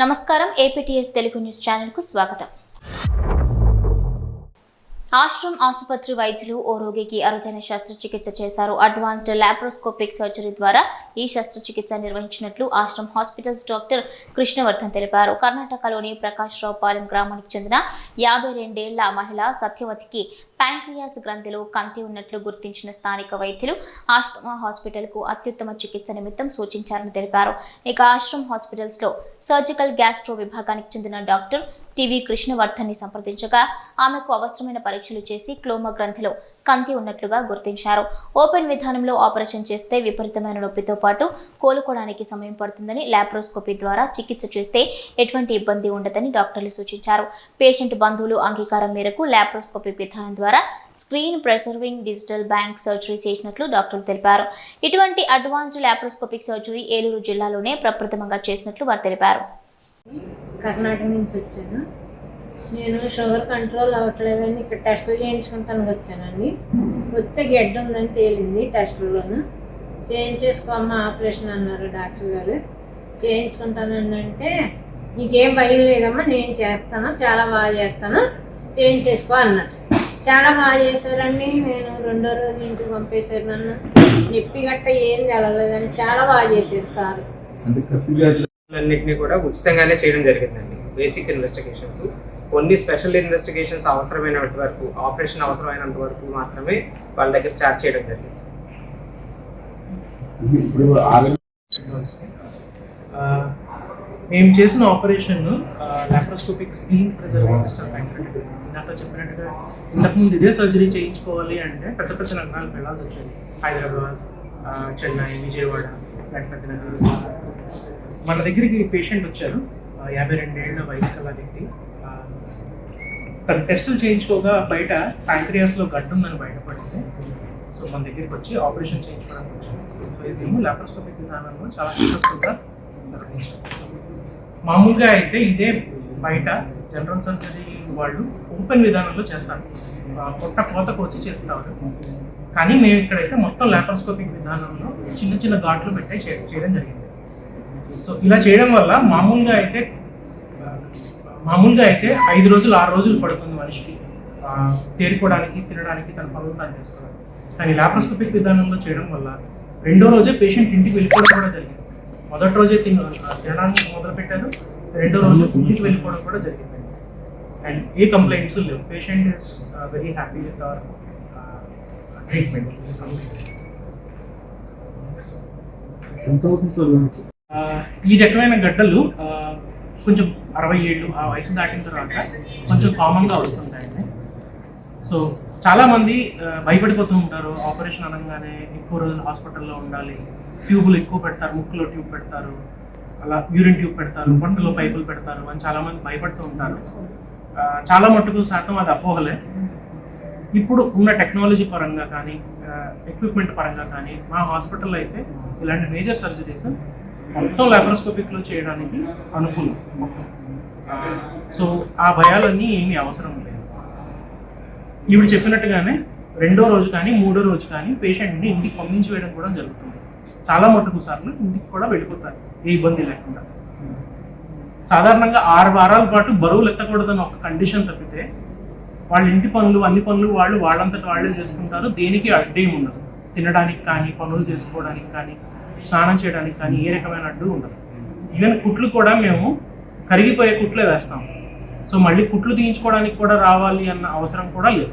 నమస్కారం APTS Telugu news ఛానల్కు స్వాగతం. ఆశ్రమ్ ఆసుపత్రి వైద్యులు ఓ రోగికి అరుదైన శస్త్రచికిత్స చేశారు. అడ్వాన్స్డ్ లాప్రోస్కోపిక్ సర్జరీ ద్వారా ఈ శస్త్రచికిత్స నిర్వహించినట్లు ఆశ్రమ్ హాస్పిటల్స్ డాక్టర్ కృష్ణవర్ధన్ తెలిపారు. కర్ణాటకలోని ప్రకాష్ రావు పాలెం గ్రామానికి చెందిన యాభై రెండేళ్ళ మహిళ సత్యవతికి ప్యాంక్రియాస్ గ్రంథిలో కంతి ఉన్నట్లు గుర్తించిన స్థానిక వైద్యులు ఆశ్రమ హాస్పిటల్కు అత్యుత్తమ చికిత్స నిమిత్తం సూచించారని తెలిపారు. ఇక ఆశ్రమ్ హాస్పిటల్స్లో సర్జికల్ గ్యాస్ట్రో విభాగానికి చెందిన డాక్టర్ టీవీ కృష్ణవర్ధన్ని సంప్రదించగా ఆమెకు అవసరమైన పరీక్షలు చేసి క్లోమ గ్రంథిలో కంతి ఉన్నట్లుగా గుర్తించారు. ఓపెన్ విధానంలో ఆపరేషన్ చేస్తే విపరీతమైన నొప్పితో పాటు కోలుకోవడానికి సమయం పడుతుందని లాప్రోస్కోపీ ద్వారా చికిత్స చేస్తే ఎటువంటి ఇబ్బంది ఉండదని డాక్టర్లు సూచించారు. పేషెంట్ బంధువులు అంగీకారం మేరకు లాప్రోస్కోపీ విధానం ద్వారా screen preserving digital bank surgery చేసినట్లు డాక్టర్లు తెలిపారు. ఇటువంటి అడ్వాన్స్డ్ లాప్రోస్కోపిక్ సర్జరీ ఏలూరు జిల్లాలోనే ప్రప్రథమంగా చేసినట్లు వారు తెలిపారు. కర్ణాటక నుంచి వచ్చాను. నేను షుగర్ కంట్రోల్ అవ్వట్లేదని ఇక్కడ టెస్టులు చేయించుకుంటానికి వచ్చానండి. కొత్త గెడ్డ ఉందని తేలింది టెస్టుల్లోను. చేయించేసుకోమ్మా ఆపరేషన్ అన్నారు డాక్టర్ గారు. చేయించుకుంటానండి అంటే నీకేం భయం లేదమ్మా నేను చేస్తాను చాలా బాగా చేస్తాను చేయించేసుకో అన్నారు. చాలా బాగా చేశారండి. నేను రెండో రోజు ఇంటికి పంపేశారు నన్ను. నొప్పి గట్ట ఏం తెలలేదని చాలా బాగా చేశారు సార్. అన్నింటినీ కూడా ఉచితంగానే చేయడం జరిగిందండి. Basic investigations. కొన్ని స్పెషల్ ఇన్వెస్టిగేషన్స్ అవసరమైనంత వరకు ఆపరేషన్ అవసరమైనంత వరకు మాత్రమే వాళ్ళ దగ్గర చార్జ్ చేయడం జరిగింది. మేము చేసిన ఆపరేషన్ లాప్రోస్కోపిక్ స్క్రీన్ ప్యాంక్రెట్ ఇందాక చెప్పినట్టుగా ఇంతకుముందు ఇదే సర్జరీ చేయించుకోవాలి అంటే పెద్ద పెద్ద నగరాలకు వెళ్ళాల్సి వచ్చేది. హైదరాబాద్ చెన్నై విజయవాడ ఇలాంటి పెద్ద నగరాలు మన దగ్గరికి పేషెంట్ వచ్చారు. యాభై రెండేళ్ళ వయసు కల వ్యక్తి. తన టెస్టులు చేయించుకోగా బయట ప్యాంక్రియాస్లో గడ్డ ఉందని బయటపడింది. సో మన దగ్గరికి వచ్చి ఆపరేషన్ చేయించుకోవడానికి వచ్చాము సో ఇది లాప్రోస్కోపిక్ విధానంలో చాలా సక్సెస్ఫుల్గా మామూలుగా అయితే ఇదే బయట జనరల్ సర్జరీ వాళ్ళు ఓపెన్ విధానంలో చేస్తారు. పొట్ట కోత కోసి చేస్తారు. కానీ మేము ఇక్కడైతే మొత్తం లాప్రోస్కోపిక్ విధానంలో చిన్న చిన్న ఘాట్లు పెట్టి చేయడం జరిగింది. సో ఇలా చేయడం వల్ల మామూలుగా అయితే మామూలుగా అయితే ఐదు రోజులు ఆరు రోజులు పడుతుంది మనిషికి. తేరుకోవడానికి తినడానికి తన పనులు తాను చేసుకోవడానికి కానీ లాప్రోస్కోపిక్ విధానంలో చేయడం వల్ల రెండో రోజే పేషెంట్ ఇంటికి వెళ్ళిపోవడం కూడా జరిగింది. మొదటి రోజే తిన తినడానికి మొదలు పెట్టారు. రెండో రోజు ఇంటికి వెళ్ళిపోవడం కూడా జరిగింది. అండ్ ఏ కంప్లైంట్స్ లేవు. Patient is very happy with our treatment ఈ రకమైన గడ్డలు కొంచెం అరవై ఏళ్ళు ఆ వయసు దాటిన తర్వాత కొంచెం కామన్గా వస్తుంటాయండి సో చాలామంది భయపడిపోతూ ఉంటారు. ఆపరేషన్ అనగానే ఎక్కువ రోజులు హాస్పిటల్లో ఉండాలి. ట్యూబులు ఎక్కువ పెడతారు ముక్కులో ట్యూబ్ పెడతారు అలా యూరిన్ ట్యూబ్ పెడతారు పొట్టలో పైపులు పెడతారు అని చాలామంది భయపడుతూ ఉంటారు. చాలా మట్టుకు శాతం అది అపోహలే. ఇప్పుడు ఉన్న టెక్నాలజీ పరంగా కానీ ఎక్విప్మెంట్ పరంగా కానీ మా హాస్పిటల్లో అయితే ఇలాంటి మేజర్ సర్జరీస్ మొత్తం లాప్రోస్కోపిక్లో చేయడానికి అనుకూలం మొత్తం. సో ఆ భయాలన్నీ ఏమీ అవసరం లేదు. ఇప్పుడు చెప్పినట్టుగానే రెండో రోజు కానీ మూడో రోజు కానీ పేషెంట్ని ఇంటికి పంపించి వేయడం కూడా జరుగుతుంది. చాలా మటుకు సార్లు ఇంటికి కూడా వెళ్ళిపోతారు ఏ ఇబ్బంది లేకుండా. సాధారణంగా ఆరు వారాల పాటు బరువులు ఎత్తకూడదని ఒక కండిషన్ తప్పితే వాళ్ళ ఇంటి పనులు అన్ని పనులు వాళ్ళు వాళ్ళంతటి వాళ్ళే చేసుకుంటారు. దేనికి అడ్డేం ఉండదు. తినడానికి కానీ పనులు చేసుకోవడానికి కానీ స్నానం చేయడానికి కానీ ఏ రకమైన అడ్డు ఉండదు. ఈవెన్ కుట్లు కూడా మేము కరిగిపోయే కుట్లే వేస్తాం. సో మళ్ళీ కుట్లు తీయించుకోవడానికి కూడా రావాలి అన్న అవసరం కూడా లేదు.